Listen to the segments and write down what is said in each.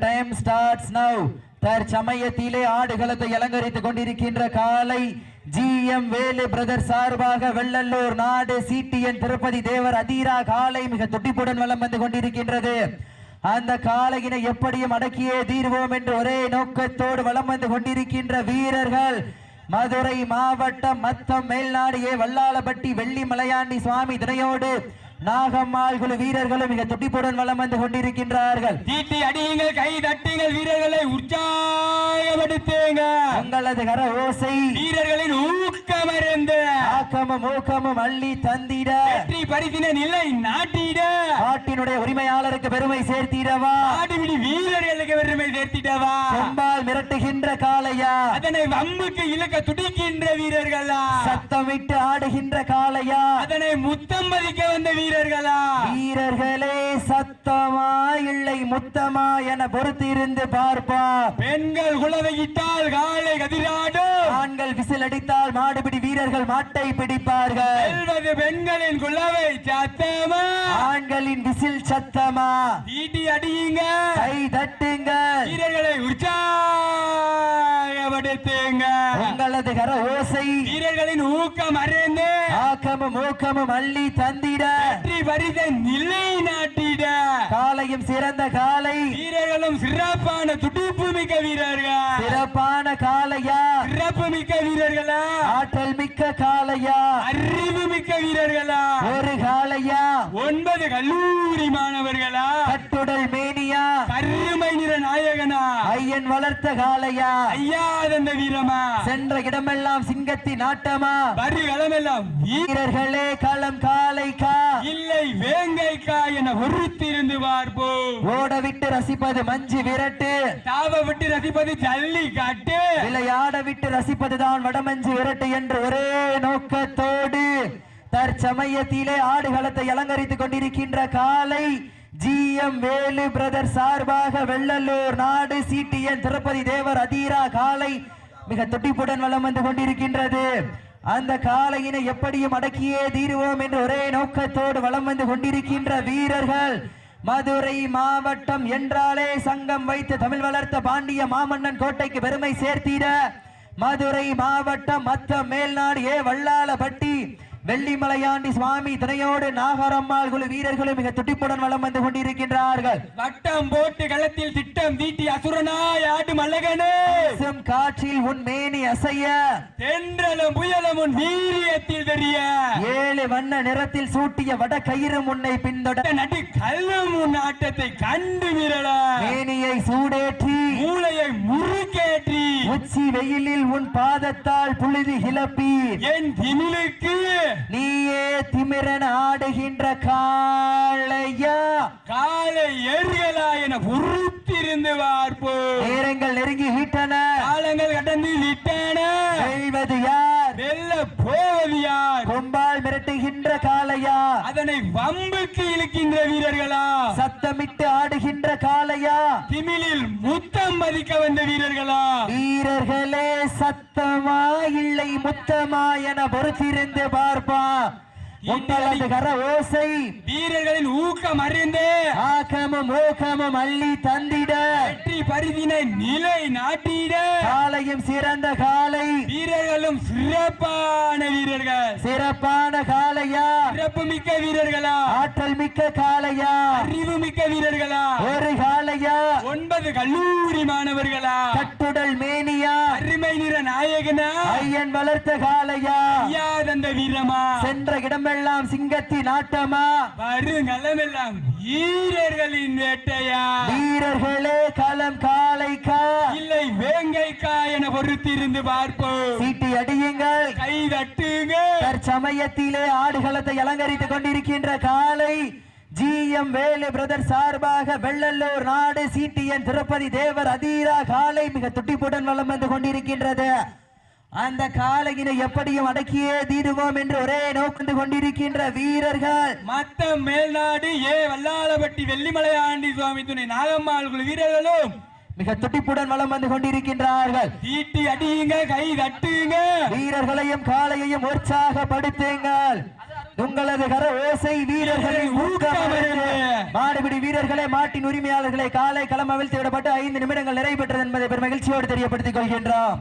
Time starts now தற்சமயத்திலே ஆடுகளத்தை அலங்கரித்துக் கொண்டிருக்கின்ற காலை ஜி எம் வேலு பிரதர் சார்பாக வெள்ளல்லூர் நாடு சிடிஎன் திருப்பதி தேவர் அதீரா காலை மிக துடிப்புடன் வலம் வந்து கொண்டிருக்கின்றது. அந்த காளையினை எப்படியும் அடக்கியே தீர்வோம் என்று ஒரே நோக்கத்தோடு வலம் வந்து கொண்டிருக்கின்ற வீரர்கள் மதுரை மாவட்டம் மத்தம் மேல்நாடு ஏ வல்லாளப்பட்டி வெள்ளி மலையாண்டி சுவாமி துணையோடு நாகம்மாள் குழு வீரர்களும் மிக துடிப்புடன் வலம் வந்து கொண்டிருக்கின்றார்கள். தீட்டி அடியுங்கள் கை தட்டுங்கள் வீரர்களை உற்சாகப்படுத்துங்க உங்களது கர ஓசை வீரர்களின் ஊக்கமருந்து ஆக்கமும் ஊக்கமும் அள்ளி தந்திட. வெற்றி பரிசின நிலை நாட்டிட. நாட்டினுடைய உரிமையாளருக்கு பெருமை சேர்த்திடவா? ஆடுபிடி வீரர்களுக்கு பெருமை சேர்த்திடவா? கொம்பால் மிரட்டுகின்ற காளையா? அதனை வம்புக்கு இழுக்க துடிக்கின்ற வீரர்களா? சத்தமிட்டு ஆடுகின்ற காளையா? அதனை முத்தம் மதிக்க வந்த வீரர்களா? வீரர்களே சத்தமா இல்லை முத்தமா என பொறுத்திருந்து பார்ப்பா. பெண்கள் குலவையிட்டால் காலை கதிராடும். ஆண்கள் விசில் அடித்தால் மாடுபிடி வீரர்கள் மாட்டை பிடிப்பார்கள். பெண்களின் குலவை சத்தமா? ஆண்களின் விசில் சத்தமா? தீட்டி அடியுங்க. கை தட்டுங்கள் வீரர்களை உற்சாகப்படுத்துங்க. உங்களது கர ஓசை. வீரர்களின் ஊக்கம் அறிந்து ஊக்கமும் அள்ளி தந்திட. வெற்றி பரிசை நிலை நாட்டிட. காலையும் சிறந்த காலை. வீரர்களும் சிறப்பான துடிப்பு மிக்க வீரர்கள். சிறப்பான காளையா சிறப்பு மிக்க வீரர்களா. ஆற்றல் மிக்க காளையா அறிவு மிக்க வீரர்களா. ஒரு காளையா ஒன்பது கல்லூரி மாணவர்களா. கட்டுடல் மேனியா கருமை நிற நாயகனா. ஐயன் வளர்த்த காளையா. ஐயாதந்த வீரமா. சென்ற இடமெல்லாம் சிங்கத்தின் ஆட்டமா. வீர வீரர்களே களம் காளைக்கா. இல்லை வேங்கைக்கா என ஒருத்திருந்து பார்ப்போம் ஓட விட்டு ரசிப்பது மஞ்சு விரட்டு. தாவ விட்டு ரசிப்பது ஜல்லி காட்டு. விளையாட விட்டு ரசிப்பதுதான் வடமஞ்சு விரட்டு என்று ஒரே நோக்கத்தோடு தற்சமயத்திலே ஆடுகளத்தை அலங்கரித்துக் கொண்டிருக்கின்ற காலை ஜிஎம் வேலு பிரதர் சார்பாக வெள்ளல்லூர் நாடு சிடிஎன் திருப்பதி தேவர் அதீரா காலை மிக துட்டிப்புடன் வலம் வந்து கொண்டிருக்கின்றது. அந்த காளையினை எப்படியும் அடக்கியே தீருவோம் என்று ஒரே நோக்கத்தோடு வலம் வந்து கொண்டிருக்கின்ற வீரர்கள் மதுரை மாவட்டம் என்றாலே சங்கம் வைத்து தமிழ் வளர்த்த பாண்டிய மாமன்னன் கோட்டைக்கு பெருமை சேர்த்திட மதுரை மாவட்டம் மத்த மேல்நாடு ஏ வல்லாளப்பட்டி வெள்ளிமலையாண்டி சுவாமி துணையோடு நாகரம்மாள் குழு வீரர்களும் மிக துடிப்புடன் வலம் வந்து கொண்டிருக்கின்றார்கள். வட்டம் போட்டு களத்தில் திட்டம் தீட்டி அசுரனாய் ஆடு மல்லகனே. காற்றில் உன் மேனி அசைய. தென்றலும் புயலும் உன் வீரியத்தில் தெரிய. ஏழு வண்ண நிறத்தில் சூட்டிய வட கயிறு முன்னை பின்தொட. நடி கல்லும் உன் ஆட்டத்தை கண்டு விரல மேனியை சூடேற்றி. மூளையை முறுக்கேற்றி உச்சி வெயிலில் உன் பாதத்தால் புழுதி கிளப்பி. என் திமிலுக்கு நீயே திமிரன் ஆடுகின்ற காளையா? காலை ஏறுகளா என பொறுத்திருந்து பார்ப்போம் நேரங்கள் நெருங்கி விட்டன காலங்கள் கடந்து விட்டன. வெல்வது யார்? வெல்ல போவது யார் கொம்பால் மிரட்டுகின்ற காளையா அதனை வம்புக்கு இழுக்கின்ற வீரர்களா? சத்தமிட்டு ஆடுகின்ற காளையா? திமிலில் முத்தம் மதிக்க வந்த வீரர்களா? வீரர்களே சத்தமா இல்லை முத்தமா என பொறுத்திருந்து பார்ப்பா. உங்களது கர ஓசை. வீரர்களின் ஊக்கம் அறிந்து ஆக்கமும் ஊக்கமும் அள்ளி தந்திட. வெற்றி பரிதினை நிலை நாட்டிட. காளையும் சிறந்த காளை வீரர்களும் சிறப்பான வீரர்கள். சிறப்பான காளையா சிறப்பு மிக்க வீரர்களா? ஆற்றல் மிக்க காளையா அறிவு மிக்க வீரர்களா? ஒரு காளையா ஒன்பது கல்லூரி மாணவர்களா? கட்டுடல் மேனியா? அருமை நிற நாயகனா? ஐயன் வளர்த்த காளையா ஐயாதந்த வீரமா? சென்ற இடமெல்லாம் சிங்கத்தின் ஆட்டமா? வருங்களமெல்லாம் வீரர்களின் வேட்டையா? வீரர்களே களம் காளைக்கா? இல்லை வேங்கைக்கா என பொறுத்திருந்து பார்ப்போம். சீட்டி அடியுங்கள். கை தட்டுங்க தற்சமயத்திலே ஆடுகளத்தை அலங்கரித்துக் கொண்டிருக்கின்ற காலை ஜி எம் வேலு பிரதர் சார்பாக வெள்ளல்லூர் நாடு சிடிஎன் திருப்பதி தேவர் அதீரா காலை மிக துட்டிப்புடன் வலம் வந்து கொண்டிருக்கின்றது. அந்த காலையினை எப்படியும் அடக்கியே தீருவோம் என்று ஒரே நோக்கண்டு கொண்டிருக்கின்ற வீரர்கள். மத்த மேல்நாடு ஏ வல்லாளப்பட்டி வெள்ளிமலை ஆண்டி சுவாமி துணை நாகம்மாள் குழு வீரர்களும் மிக துட்டிப்புடன் வலம் வந்து கொண்டிருக்கின்றார்கள். தீட்டி அடியுங்க கை தட்டுங்க. வீரர்களையும் காளையையும் உற்சாகப்படுத்துங்கள். உங்களது கர ஓசை ஊக்கமருந்து மாடுபிடி வீரர்களே மாட்டின் உரிமையாளர்களை காலை களம் அவிழ்த்து விடப்பட்டு ஐந்து நிமிடங்கள் நிறைவேற்றது என்பதை பெரும் மகிழ்ச்சியோடு தெரியப்படுத்திக் கொள்கின்றோம்.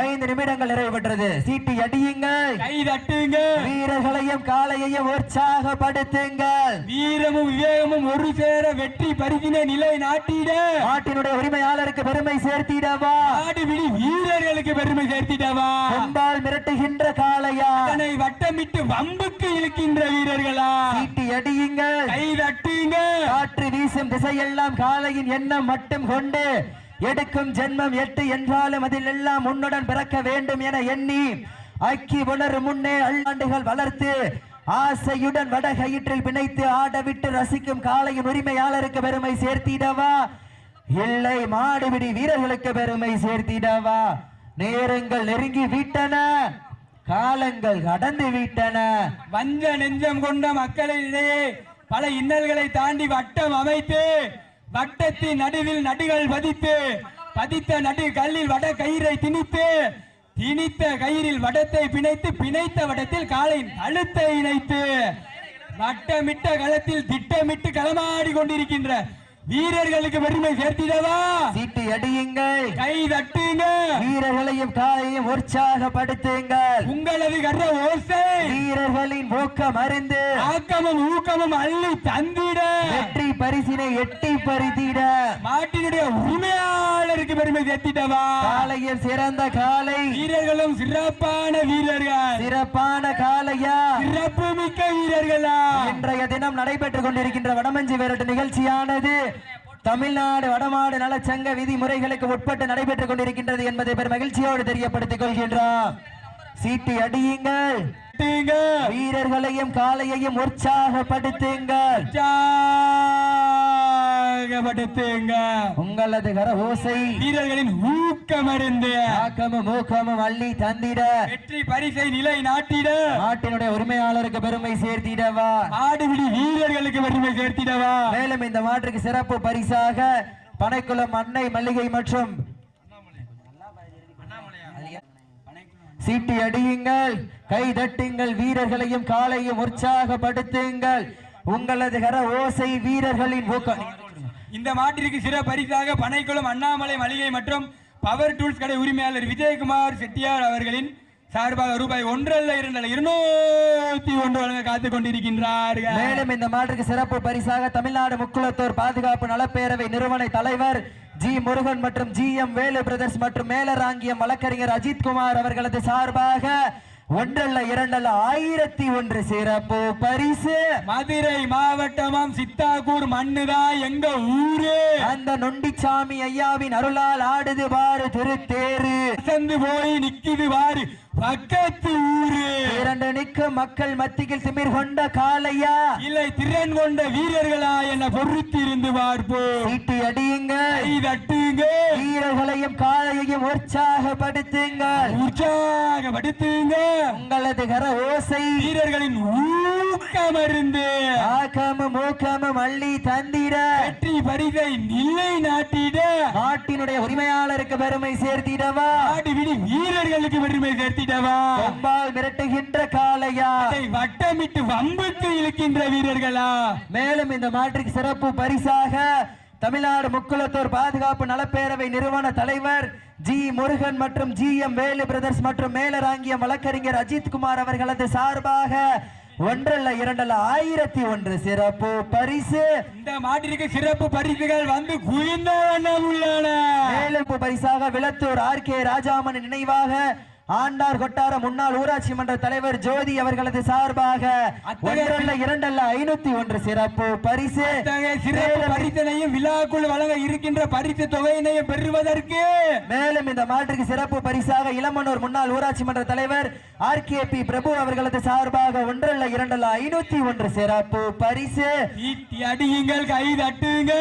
ஐந்து நிமிடங்கள் நிறைவேற்றது சீட்டி அடியுங்கள். கை தட்டுங்க. வீரர்களையும் காலையையும் உற்சாகப்படுத்துங்கள். வீரமும் விவேகமும் ஒரு சேர வெற்றி பரிசினை நிலை நாட்டிட. நாட்டினுடைய உரிமையாளருக்கு பெருமை சேர்த்திடவா? நாடு விடி வீரர்களுக்கு பெருமை சேர்த்திடவா? கொம்பால் மிரட்டுகின்ற காளையா? அதனை வட்டமிட்டு வம்புக்கு இழுக்கின்ற வீரர்களா? சீட்டி அடியுங்கள். கை தட்டுங்க. காற்று வீசும் திசையெல்லாம் காளையின் எண்ணம் மட்டும் கொண்டு எடுக்கும் ஜென்மம் எட்டு என்றாலும் அதில் எல்லாம் உன்னுடன் பிறக்க வேண்டும் என எண்ணி அக்கி உணர் முன்னே அள்ளாண்டுகள் வளர்த்து ஆசையுடன் வடகயிற்றில் பிணைத்து ஆடவிட்டு ரசிக்கும் காளையின் உரிமையாளருக்கு பெருமை சேர்த்திடவா? இல்லை மாடுபிடி வீரர்களுக்கு பெருமை சேர்த்திடவா? நேரங்கள் நெருங்கி விட்டன காலங்கள் கடந்து விட்டன. வஞ்ச நெஞ்சம் கொண்ட மக்களிடையே பல இன்னல்களை தாண்டி வட்டம் அமைத்து வட்டத்தின் நடுவில் நடுகள் பதித்து பதித்த நடு கல்லில் வட கயிறை திணித்து திணித்த கயிறில் வடத்தை பிணைத்து பிணைத்த வடத்தில் காலை அழுத்தை இணைத்து வட்டமிட்ட களத்தில் திட்டமிட்டு களமாடி கொண்டிருக்கின்ற வீரர்களுக்கு பெருமை சேர்த்திடவா? சீட்டி அடியுங்கள். கை தட்டுங்க. வீரர்களையும் காலையும் உற்சாகப்படுத்துங்கள். உங்களது கர்ற ஓசை. வீரர்களின் ஊக்கம் அறிந்து. ஆக்கமும் ஊக்கமும் அள்ளி தந்திட. வெற்றி பரிசினை எட்டி பறித்திட. மாட்டினுடைய உரிமையாளருக்கு பெருமை சேர்த்திடவா? காலையில் சிறந்த காலை. வீரர்களும் சிறப்பான வீரர்கள். சிறப்பான காலையா? சிறப்பு மிக்க வீரர்களா? இன்றைய தினம் நடைபெற்றுக் கொண்டிருக்கின்ற வடமஞ்சி விரட்டு நிகழ்ச்சியானது தமிழ்நாடு வடமாடு நலச்சங்க விதிமுறைகளுக்கு உட்பட்டு நடைபெற்றுக் கொண்டிருக்கின்றது என்பதை பெரும் மகிழ்ச்சியோடு தெரியப்படுத்திக் கொள்கின்றோம். சீட்டி அடியுங்கள். வீரர்களையும் காலையையும் உற்சாகப்படுத்துங்கள். உற்சாகப்படுத்துங்க உங்களது கர ஓசை வீரர்களின் ஊக்கமருந்து ஆக்கமும் ஊக்கமும் அள்ளி தந்திட. வெற்றி பரிசை நிலை நாட்டிட. நாட்டினுடைய உரிமையாளருக்கு பெருமை சேர்த்திடவா. ஆடுபிடி வீரர்களுக்கு பெருமை சேர்த்திடவா. மேலும் இந்த மாற்றுக்கு சிறப்பு பரிசாக பனைக்குளம் அன்னை மல்லிகை மற்றும் சீட்டி அடியுங்கள் கை தட்டுங்கள் வீரர்களையும் காலையும் உற்சாகப்படுத்துங்கள். உங்களது கர ஓசை வீரர்களின் ஊக்கம். இந்த மாட்டிற்கு சிற பரிசாக பனைக்குளம் அண்ணாமலை மளிகை மற்றும் பவர் டூல்ஸ் கடை உரிமையாளர் விஜயகுமார் செட்டியார் அவர்களின் சார்பாக ரூபாய் ஒன்றல்ல இரண்டல்ல இருநூத்தி ஒன்று வழங்க காத்துக் கொண்டிருக்கின்றார்கள். மேலும் இந்த மாற்றுக்கு சிறப்பு பரிசாக தமிழ்நாடு முக்குளத்தோர் பாதுகாப்பு நலப்பேரவை நிறுவன தலைவர் ஜி முருகன் மற்றும் ஜி எம் வேலு பிரதர்ஸ் மற்றும் மேலராங்கியம் வழக்கறிஞர் அஜித் குமார் அவர்களது சார்பாக ஒன்றல்ல இரண்டல்ல ஆயிரத்தி ஒன்று சிறப்பு பரிசு. மதுரை மாவட்டமாம் சித்தாக்கூர் மண்ணுதா எங்க ஊரு? அந்த நொண்டிச்சாமி ஐயாவின் அருளால் ஆடுது பாரு திருத்தேரு. அசந்து போய் நிக்குது வாரு பக்கத்து ஊரு. இரண்டு நிற்கும் மக்கள் மத்தியில் திமிர் கொண்ட காளையா? இல்லை திறன் கொண்ட வீரர்களா என பொறுத்து இருந்து பார்ப்போம். சீட்டி அடியுங்கள் கை தட்டுங்க. வீரர்களையும் காளையையும் உற்சாகப்படுத்துங்கள் உற்சாகப்படுத்துங்க. உங்களது கர ஓசை. வீரர்களின் ஊக்கமருந்து ஆக்கமும் ஊக்கமும் அள்ளி தந்திட. வெற்றி பரிசை நிலை நாட்டிட. நாட்டினுடைய உரிமையாளருக்கு பெருமை சேர்த்திடவா? நாடு விடி வீரர்களுக்கு பெருமை மிரட்டுகின்ற காளையா? அதை வட்டமிட்டு வம்புக்கு இழுக்கின்ற வீரர்களா? மேலும் இந்த மாற்றுக்கு சிறப்பு பரிசாக தமிழ்நாடு முக்குளத்தூர் பாதுகாப்பு நலப்பேரவை நிறுவன தலைவர் ஜி முருகன் மற்றும் ஜி எம் வேலு பிரதர்ஸ் மற்றும் மேலராங்கியம் வழக்கறிஞர் அஜித் குமார் அவர்களது சார்பாக ஒன்றல்ல இரண்டல்ல ஆயிரத்தி ஒன்று சிறப்பு பரிசு. இந்த மாட்டிற்கு சிறப்பு பரிசுகள் வந்து குவிந்த உள்ளன. மேலும் பரிசாக விளத்தூர் ஆர் கே ராஜாமன் நினைவாக ஆண்டார் கொட்டார முன்னாள் ஊராட்சி மன்ற தலைவர் ஜோதி அவர்களது சார்பாக ஒன்றல்ல இரண்டல்ல ஐநூத்தி ஒன்று சிறப்பு பரிசு. சிறப்பு பரிசனையும் விழாக்குள் வழங்க இருக்கின்ற பரிசு தொகையினையும் பெறுவதற்கு மேலும் இந்த மாற்றுக்கு சிறப்பு பரிசாக இளமனூர் முன்னாள் ஊராட்சி மன்ற தலைவர் ஆர் கே பி பிரபு அவர்களது சார்பாக ஒன்றல்ல இரண்டல்ல ஐநூத்தி ஒன்று சிறப்பு பரிசு. அடியுங்கள் கை தட்டுங்க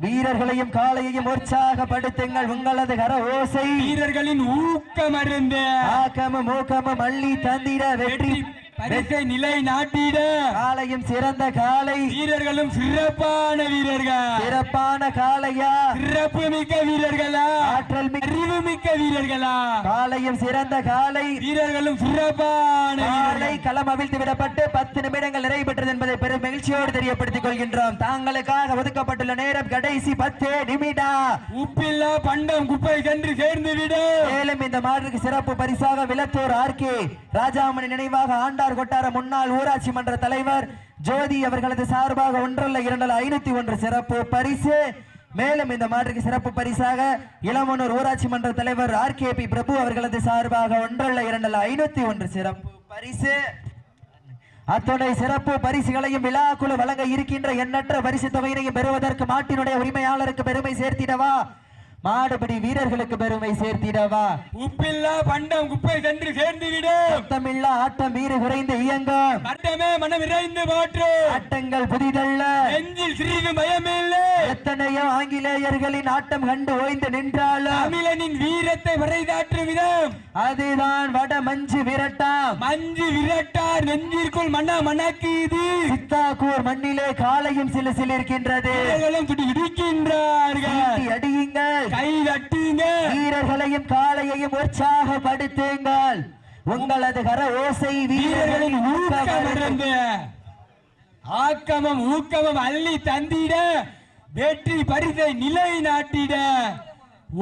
வீரர்களையும் காளையையும் உற்சாகப்படுத்துங்கள் உங்களது கர ஓசை. வீரர்களின் ஊக்கமருந்து. ஆக்கமும் ஊக்கமும் அள்ளி வெற்றி. வெற்றி பரிசை நிலை நாட்டிட. காலையும் சிறந்த காலை. வீரர்களும் சிறப்பான வீரர்கள்? சிறப்பான காளையா சிறப்பு மிக்க வீரர்களா? ஆற்றல் அறிவு மிக்க வீரர்களா? காலையும் சிறந்த காலை. வீரர்களும் சிறப்பான காலை. களம் அவிழ்த்து விடப்பட்டு பத்து நிமிடங்கள் நிறைவு பெற்றது என்பதை பெரும் மகிழ்ச்சியோடு தெரியப்படுத்திக் கொள்கின்றோம். தாங்களுக்காக ஒதுக்கப்பட்டுள்ள நேரம் கடைசி பத்து நிமிடம் உப்பில்லா பண்டம் குப்பை சென்று சேர்ந்து விடும் மேலும் இந்த மாற்றுக்கு சிறப்பு பரிசாக விளத்தூர் ஆர்கே ராஜாமணி நினைவாக ஆண்டார் கொட்டார முன்னாள் ஊராட்சி மன்ற தலைவர் ஜோதி அவர்களது சார்பாக ஒன்றல்ல இரண்டல் ஐநூத்தி ஒன்று சிறப்பு பரிசு. மேலும் இந்த மாற்றுக்கு சிறப்பு பரிசாக இளமனூர் ஊராட்சி மன்ற தலைவர் ஆர் கே பி பிரபு அவர்களது சார்பாக ஒன்றல்ல இரண்டல் ஐநூத்தி ஒன்று சிறப்பு பரிசு. அத்துணை சிறப்பு பரிசுகளையும் விழாக்குழு வழங்க இருக்கின்ற எண்ணற்ற பரிசு தொகையினையும் பெறுவதற்கு மாட்டினுடைய உரிமையாளருக்கு பெருமை சேர்த்திடவா? மாடுபடி வீரர்களுக்கு பெருமை சேர்த்திடவா? உப்பில்லா பண்டம் குப்பை சென்று சேர்ந்து விடும் சத்தமில்லா ஆட்டம் வீறு குறைந்து இயங்கும். மட்டமே மனம் இறைந்து மாற்று ஆட்டங்கள் புதிதல்ல. நெஞ்சில் சிறிது பயமில்லை. எத்தனையோ ஆங்கிலேயர்களின் ஆட்டம் கண்டு ஓய்ந்து நின்றாலும். தமிழனின் வீரத்தை வரைதாற்று விதம். அதுதான் வட மஞ்சு விரட்டாம். மஞ்சு விரட்டார் நெஞ்சிற்குள் மன மணக்குது சித்தாக்கூர் மண்ணிலே காலையும் சிலு சிலிருக்கின்றது. வீரர்களும் துடி இடிக்கின்றார்கள் அடியுங்கள். கை தட்டுங்க. வீரர்களையும் காளையையும் உற்சாகப்படுத்துங்கள். உங்களது கர ஓசை வீரர்களின் வீரர்களின் ஊக்கம் ஊக்கம் இருந்து ஆக்கமும் ஊக்கமும் அள்ளி தந்திட வெற்றி பரிசை நிலை நாட்டிட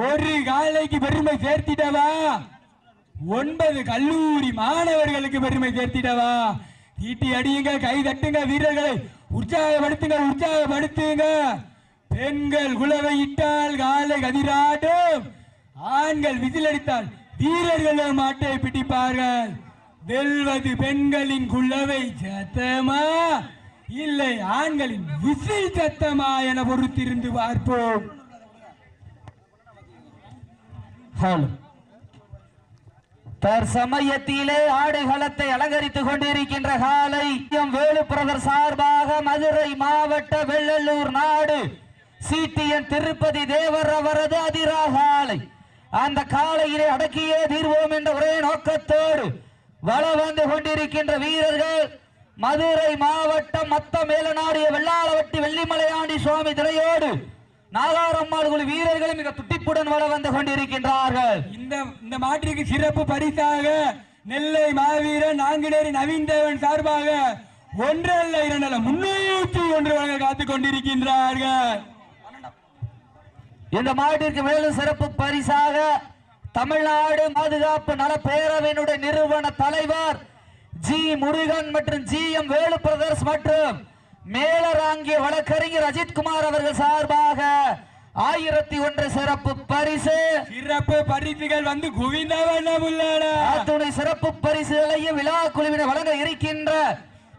ஒரு காலைக்கு பெருமை சேர்த்திடவா? ஒன்பது கல்லூரி மாணவர்களுக்கு பெருமை சேர்த்திடவா? தீட்டி அடியுங்க கை தட்டுங்க வீரர்களை உற்சாகப்படுத்துங்க உற்சாகப்படுத்துங்க. பெண்கள் குலவை இட்டால் காலை கதிராடும் ஆண்கள் விசிலடித்தால் வீரர்களும் மாட்டை பிடிப்பார்கள். வெல்வது பெண்களின் குள்ளவை சத்தமா? இல்லை ஆண்களின் விசில் சத்தமா என பொறுத்திருந்து பார்ப்போம். ஹலோ. தற்சமயத்திலே ஆடுகளத்தை அலங்கரித்துக் கொண்டிருக்கின்ற காலை எம் வேலு பிரதர் சார்பாக மதுரை மாவட்ட வெள்ளலூர் நாடு சிடிஎன் திருப்பதி தேவர் அவரது அதிராகாலை. அந்த காலையிலே அடக்கியே தீர்வோம் என்ற ஒரே நோக்கத்தோடு வள வந்து கொண்டிருக்கின்ற வீரர்கள் மதுரை மாவட்டம் மத்த மேலநாடிய வெள்ளாளவட்டி வெள்ளிமலையாண்டி சுவாமி திரையோடு நாகாரம்மாள் குழு வீரர்கள் மிக துட்டிப்புடன் வள வந்து கொண்டிருக்கின்றார்கள். இந்த இந்த மாட்டிற்கு சிறப்பு பரிசாக நெல்லை மாவீரன் நாங்குநேரி நவீன் தேவன் சார்பாக ஒன்றல்ல இரண்டல்ல முன்னூற்றி ஒன்று வழங்க காத்துக் கொண்டிருக்கின்றார்கள். இந்த மாட்டிற்கு மேலும் சிறப்பு பரிசாக தமிழ்நாடு பாதுகாப்பு நல பேரவையினுடைய நிறுவன தலைவர் ஜி முருகன் மற்றும் ஜி எம் வேலு பிரதர்ஸ் மற்றும் மேலராங்கிய வழக்கறிஞர் அஜித்குமார் அவர்கள் சார்பாக ஆயிரத்தி ஒன்று சிறப்பு பரிசு. சிறப்பு பரிசுகள் வந்து குவிந்த வண்ணம் உள்ளன சிறப்பு பரிசுகளையும் விழா குழுவினர் வழங்க இருக்கின்ற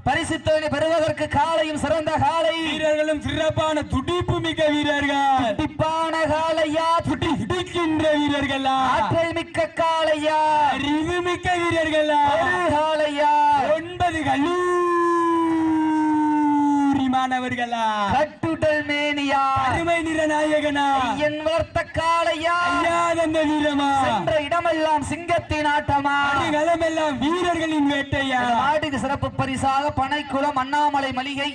பரிசு தொகை பெறுவதற்கு காலையும் சிறந்த காலை. வீரர்களும் சிறப்பான துடிப்பு மிக்க வீரர்கள். துடிப்பான காலையா? துடி துடிக்கின்ற வீரர்களா? ஆற்றல் மிக்க காலையா? அறிவு மிக்க வீரர்களா? காலையா? ஒன்பது கல்லூரி மாணவர்களா? கட்டுடல் மேனியா அருமை நிற நாயகனா என் வளர்த்த காளையா? ஐயா தந்த வீரமா சென்ற இடமெல்லாம் சிங்கத்தின் ஆட்டமா? களமெல்லாம் வீரர்களின் வேட்டையா? இந்த நாட்டுக்கு சிறப்பு பரிசாக பனைக்குளம் அண்ணாமலை மளிகை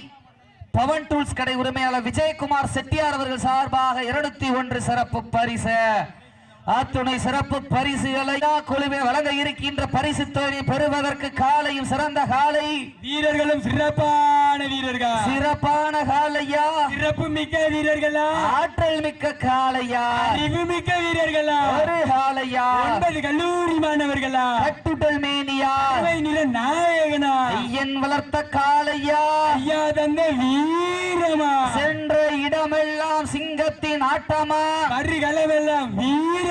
பவன் டூல்ஸ் கடை உரிமையாளர் விஜயகுமார் செட்டியார் அவர்கள் சார்பாக இருநூத்தி ஒன்று சிறப்பு பரிசு. அத்துணை சிறப்பு பரிசுகளை குழுவினர் வழங்க இருக்கின்ற பரிசு தொகை பெறுவதற்கு காலையும் சிறந்த காலை. வீரர்களும் சிறப்பான வீரர்கள். சிறப்பான காலையா? சிறப்பு மிக்க வீரர்களா? ஆற்றல் மிக்க காளையா அறிவு மிக்க வீரர்களா? ஒரு காளையா ஒன்பது கல்லூரி மாணவர்களா? கட்டுடல் மேனியா? நிற நாயகனா? ஐயன் வளர்த்த காளையா ஐயா தந்த வீரமா? சென்ற இடமெல்லாம் சிங்கத்தின் ஆட்டமா? கருகளமெல்லாம்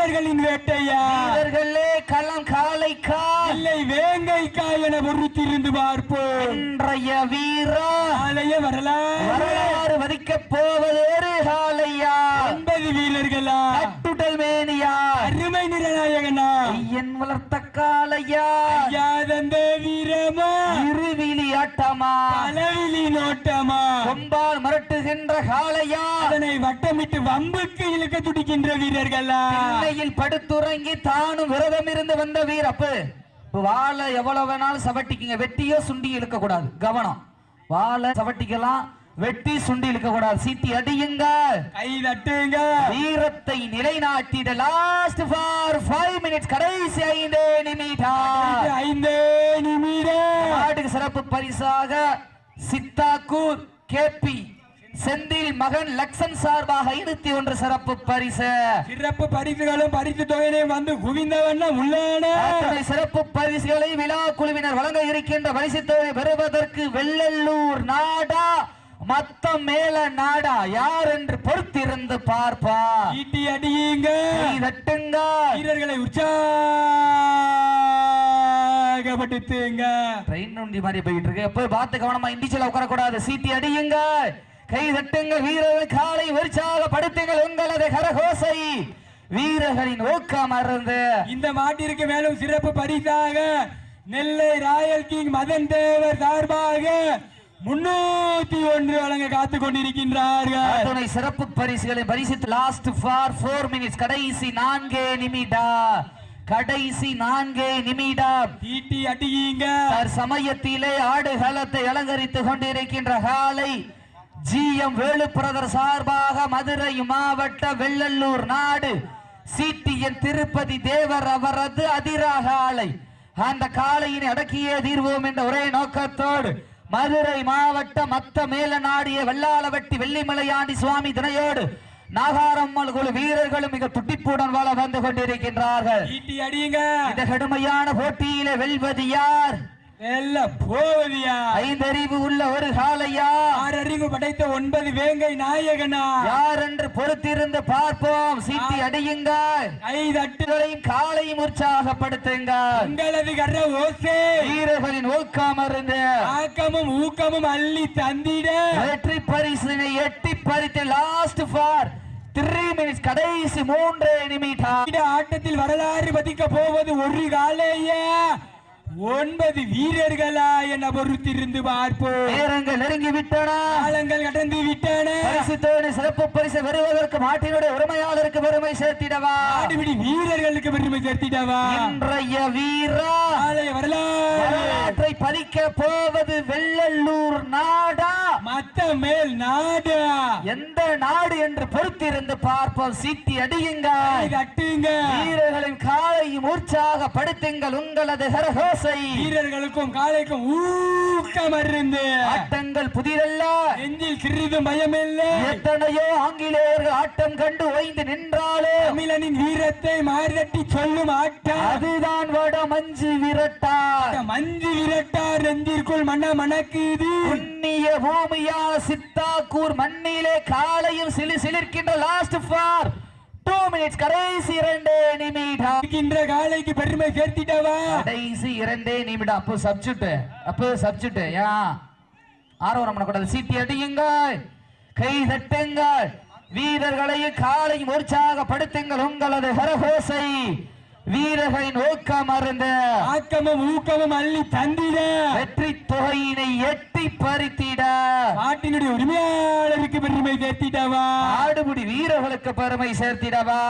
வீரர்களின் வேட்டையா? வீரர்களே களம் காளைக்கா இல்லை வேங்கைக்கா என பொறுத்திருந்து பார்ப்போம். இன்றைய வீரா ஆலய வரலாறு. வரலாறு வதிக்கப் போவது ஒரு காளையா ஒன்பது வீரர்களா? கட்டுடல் மேனியா? நிறநாயகனா ஐயன் வளர்த்த காளையா? ஐயா தந்த வீரமா? இருவிழி ஆட்டமா? அளவிலி நோட்டமா? கொம்பால் மிரட்டுகின்ற காளையா? அதனை வட்டமிட்டு வம்புக்கு இழுக்க துடிக்கின்ற வீரர்களா? திண்ணையில் படுத்துறங்கி தானும் விரதம் இருந்து வந்த வீரப்பு வாழை எவ்வளவு வேணாலும் சவட்டிக்குங்க. வெட்டியோ சுண்டி இழுக்க கூடாது கவனம். வாழை சவட்டிக்கலாம். வெட்டி சுண்டி இழுக்க கூடாது சீட்டி அடியுங்க. கை தட்டுங்க. வீரத்தை நிலைநாட்டிட லாஸ்ட் ஃபார் ஃபைவ் மினிட்ஸ் கடைசி ஐந்து நிமிடம். ஐந்து நிமிடம். நாட்டுக்கு சிறப்பு பரிசாக சித்தாக்கூர் கேபி செந்தில் மகன் லக்ஷன் சார்பாக இருபத்தி ஒன்று சிறப்பு பரிசு. சிறப்பு பரிசுகளும் பரிசு தொகையிலையும் வந்து குவிந்த வண்ணம் உள்ளன சிறப்பு பரிசுகளை விழா குழுவினர் வழங்க இருக்கின்ற பரிசு தொகை பெறுவதற்கு வெள்ளல்லூர் நாடா மத்தம் மேல நாடா யார் என்று பொறுத்திருந்து பார்ப்பா? ஈட்டி அடியுங்க. தட்டுங்க. வீரர்களை உற்சாகப்படுத்துங்க. ட்ரெயின் நொண்டி மாதிரி போயிட்டு இருக்கு. போய் பார்த்து கவனமா இண்டிச்சல உட்கார கூடாது சீட்டி அடியுங்க. கை தட்டுங்க. வீரர்கள் காலை உற்சாகப்படுத்துங்கள். உங்களது கரகோசை. வீரர்களின் ஊக்கம் அருந்து. இந்த மாட்டிற்கு மேலும் சிறப்பு பரிசாக நெல்லை ராயல் கிங் மதன் தேவர் சார்பாக முன்னூத்தி ஒன்று வழங்க காத்துக் கொண்டிருக்கின்றார்கள் சிறப்பு பரிசுகளை பரிசித்து லாஸ்ட் ஃபார் ஃபோர் மினிட்ஸ் கடைசி நான்கே நிமிடம் கடைசி நான்கே நிமிடம் ஈட்டி அடியுங்க. சமயத்திலே ஆடுகளத்தை அலங்கரித்துக் கொண்டிருக்கின்ற காலை ஜி எம் வேலு பிரதர் சார்பாக மதுரை மாவட்ட வெள்ளல்லூர் நாடு சிடிஎன் திருப்பதி தேவர் அவரது அதிராக ஆலை அந்த காளையினை அடக்கியே தீர்வோம் என்ற ஒரே நோக்கத்தோடு மதுரை மாவட்ட மத்த மேல நாடிய வெள்ளாளவட்டி வெள்ளிமலையாண்டி சுவாமி தினையோடு நாகாரம்மல் குழு வீரர்களும் மிக துட்டிப்புடன் வாழ வந்து கொண்டிருக்கின்றார்கள். இந்த கடுமையான போட்டியிலே வெல்வது யார்? எல்லாம் போவதியா? ஐந்தறிவு உள்ள ஒரு காளையா? ஆறு அறிவு படைத்த ஒன்பது வேங்கை நாயகனா? யார் என்று பொறுத்திருந்து பார்ப்போம்? சீட்டி அடியுங்க கை தட்டு வீரர்களையும் காலையும் உற்சாகப்படுத்துங்க உங்களது கர ஓசே. வீரர்களின் ஊக்கம் இருந்து ஆக்கமும் ஊக்கமும் அள்ளி தந்திட. வெற்றி பரிசினை எட்டி பறித்து லாஸ்ட் ஃபார் த்ரீ மினிட்ஸ் கடைசி மூன்று நிமிடம். ஆட்டத்தில் வரலாறு பதிக்க போவது ஒரு காலையா ஒன்பது வீரர்களா என பொறுத்திருந்து பார்ப்போம். நேரங்கள் நெருங்கி விட்டன. காலங்கள் கடந்து விட்டன. பரிசு தோணி சிறப்பு பரிசு பெறுவதற்கு மாட்டினுடைய உரிமையாளருக்கு பெருமை சேர்த்திடவா? ஆடுபிடி வீரர்களுக்கு பெருமை சேர்த்திடவா? இன்றைய வீரா வரலாறு. வரலாற்றை பதிக்க போவது வெள்ளல்லூர் நாடா. மத்த மேல் நாடு நாடு என்று பொறுத்திருந்து பார்ப்போம். சீட்டி அடியுங்க. கட்டுங்க வீரர்களின் காலையும் உற்சாகப்படுத்துங்கள் உங்களது கரகோசை வீரர்களுக்கும் காலைக்கும் ஊக்கம் இருந்து ஆட்டங்கள் புதிதல்ல. நெஞ்சில் சிறிதும் பயமில்லை. எத்தனையோ ஆங்கிலேயர்கள் ஆட்டம் கண்டு ஓய்ந்து நின்றாலே. தமிழனின் வீரத்தை மாறிதட்டி சொல்லும் ஆட்டம். அதுதான் வட மஞ்சு விரட்டா மஞ்சு விரட்டார் நெஞ்சிற்குள் மன மணக்குது. புண்ணிய பூமியான சித்தாக்கூர் மண்ணிலே காலையும் சிலி சிலிர்க்கின்ற லாஸ்ட் ஃபார் டூ மினிட்ஸ் கடைசி இரண்டே நிமிடம். காலைக்கு பெருமை சேர்த்திட்டவா? கடைசி இரண்டே நிமிடம். அப்போ சப்ஜெக்ட் அப்போ சப்ஜெக்ட் ஏன் ஆர்வம் பண்ணக்கூடாது சீட்டி அடியுங்க கை தட்டுங்கள். வீரர்களையும் காலையும் உற்சாகப்படுத்துங்கள் உங்களது ஹரஹோசை. வீரர்களின் ஊக்கம் அருந்த ஆக்கமும் ஊக்கமும் அள்ளி தந்திட. வெற்றி தொகையினை எட்டி பறித்திட நாட்டினுடைய உரிமையாளருக்கு பெருமை சேர்த்திட்டவா ஆடுபுடி வீரர்களுக்கு பெருமை சேர்த்திடவா.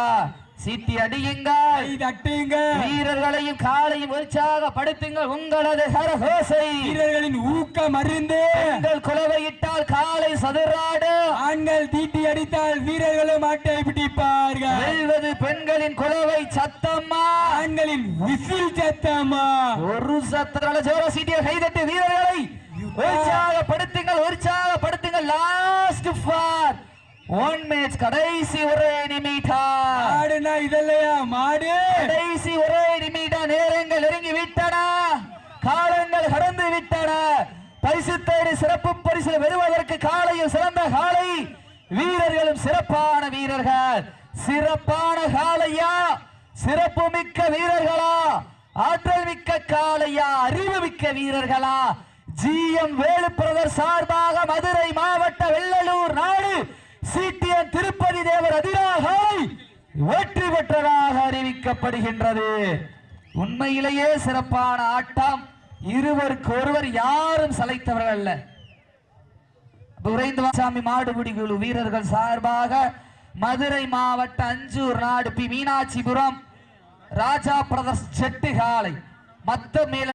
சீட்டி அடியுங்கள். கை தட்டுங்க வீரர்களையும் காலையும் உற்சாகப்படுத்துங்கள் உங்களது ஹரஹோசை. வீரர்களின் ஊக்கம் அருந்து பெண்கள் குலவையிட்டால் காலை சதுராடு. ஆண்கள் தீட்டி அடித்தால் வீரர்களும் ஆட்டை பிடிப்பார்கள். வெல்வது பெண்களின் குலவை சத்தம்மா. ஆண்களின் விசில் சத்தமா ஒரு சத்தரால ஜோர சீட்டிய கைதட்டு வீரர்களை உற்சாகப்படுத்துங்கள் உற்சாகப்படுத்துங்கள் லாஸ்ட் ஃபார் ஒன் மினிட்ஸ் கடைசி ஒரே நிமிடம். ஆடுனா இதல்லையா? மாடு. கடைசி ஒரே நிமிடம். நேரங்கள் நெருங்கி விட்டன காலங்கள் கடந்து விட்டன. பரிசு தேடி சிறப்பு பரிசு பெறுவதற்கு காலையில் சிறந்த காலை. வீரர்களும் சிறப்பான வீரர்கள். சிறப்பான காலையா? சிறப்பு மிக்க வீரர்களா? ஆற்றல் மிக்க காளையா அறிவு மிக்க வீரர்களா? ஜி எம் வேலு பிரதர் சார்பாக மதுரை மாவட்ட வெள்ளலூர் நாடு சிடிஎன் திருப்பதி தேவர் அதிராகாய் வெற்றி பெற்றதாக அறிவிக்கப்படுகின்றது. உண்மையிலேயே சிறப்பான ஆட்டம். இருவருக்கு ஒருவர் யாரும் சளைத்தவர்கள் அல்ல. துரைந்துவாசாமி மாடுபிடி குழு வீரர்கள் சார்பாக மதுரை மாவட்ட Anjur Nadu P Meenakshipuram Raja brothers set காலை. மத்த மேல